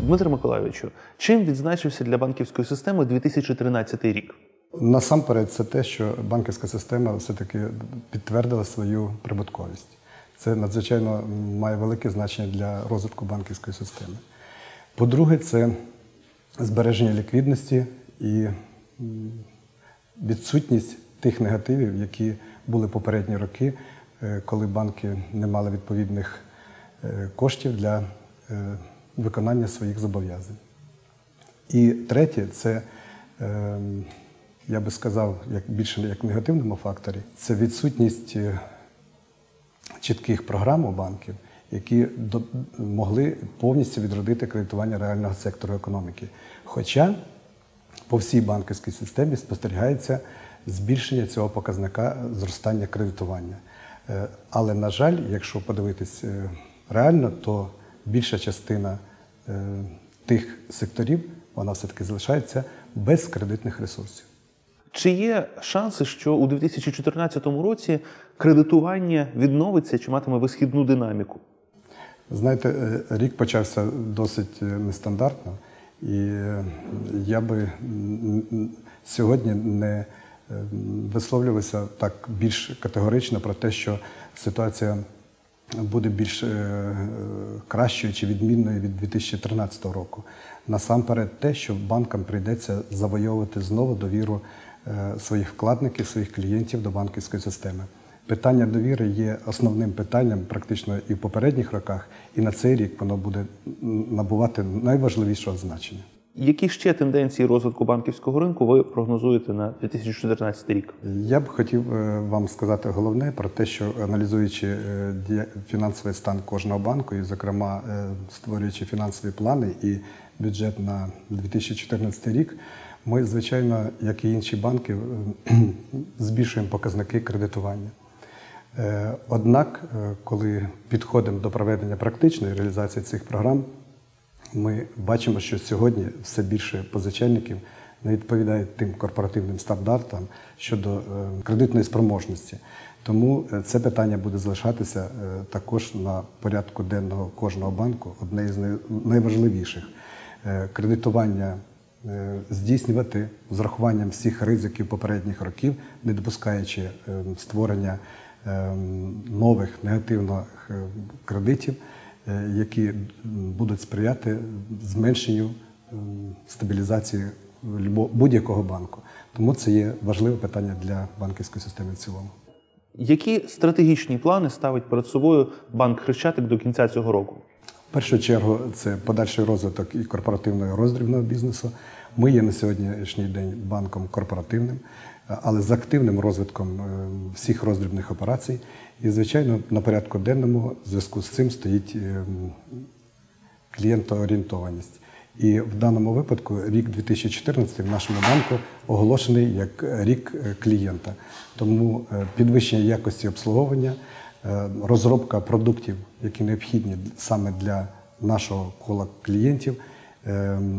Дмитро Миколайовичу, чим відзначився для банківської системи 2013 рік? Насамперед, це те, що банківська система все-таки підтвердила свою прибутковість. Це надзвичайно має велике значення для розвитку банківської системи. По-друге, це збереження ліквідності і відсутність тих негативів, які були попередні роки, е, коли банки не мали відповідних е, коштів для е, виконання своїх зобов'язань. І третє, це, я би сказав, як більше як негативному факторі, це відсутність чітких програм у банків, які могли повністю відродити кредитування реального сектору економіки. Хоча по всій банківській системі спостерігається збільшення цього показника зростання кредитування. Е, але, на жаль, якщо подивитись е, реально, то більша частина е, тих секторів вона все-таки залишається без кредитних ресурсів. Чи є шанси, що у 2014 році кредитування відновиться чи матиме висхідну динаміку? Знаєте, рік почався досить нестандартно, і я би сьогодні не висловлювався так більш категорично про те, що ситуація буде більш е, кращою чи відмінною від 2013 року. Насамперед, те, що банкам прийдеться завойовувати знову довіру е, своїх вкладників, своїх клієнтів до банківської системи. Питання довіри є основним питанням практично і в попередніх роках, і на цей рік воно буде набувати найважливішого значення. Які ще тенденції розвитку банківського ринку ви прогнозуєте на 2014 рік? Я б хотів е, вам сказати головне про те, що аналізуючи е, фінансовий стан кожного банку, і, зокрема, е, створюючи фінансові плани і бюджет на 2014 рік, ми, звичайно, як і інші банки, збільшуємо показники кредитування. Однак, коли підходимо до проведення практичної реалізації цих програм, ми бачимо, що сьогодні все більше позичальників не відповідають тим корпоративним стандартам щодо е, кредитної спроможності. Тому е, це питання буде залишатися е, також на порядку денного кожного банку, одне із найважливіших. Кредитування здійснювати з урахуванням всіх ризиків попередніх років, не допускаючи створення нових негативних кредитів. Е, які будуть сприяти зменшенню ем, стабілізації будь-якого банку. Тому це є важливе питання для банківської системи в цілому. Які стратегічні плани ставить перед собою банк Хрещатик до кінця цього року? В першу чергу це подальший розвиток і корпоративного і роздрібного бізнесу. Ми є на сьогоднішній день банком корпоративним, але з активним розвитком ем, всіх роздрібних операцій. І, звичайно, на порядку денному в зв'язку з цим стоїть ем, клієнтоорієнтованість. І в даному випадку рік 2014 в нашому банку оголошений як рік е, клієнта. Тому е, підвищення якості обслуговування, е, розробка продуктів, які необхідні саме для нашого кола клієнтів,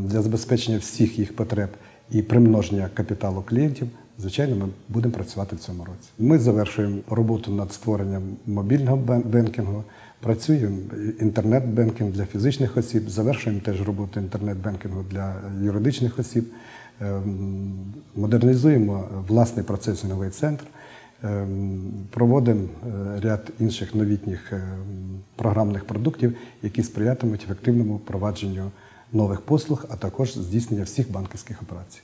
для забезпечення всіх їх потреб і примноження капіталу клієнтів Звичайно, ми будемо працювати в цьому році. Ми завершуємо роботу над створенням мобільного бенкінгу, працюємо інтернет-бенкінг для фізичних осіб, завершуємо теж роботу інтернет-бенкінгу для юридичних осіб, ем, модернізуємо власний процесинговий центр, ем, проводимо е, ряд інших новітніх ем, програмних продуктів, які сприятимуть ефективному впровадженню нових послуг, а також здійснення всіх банківських операцій.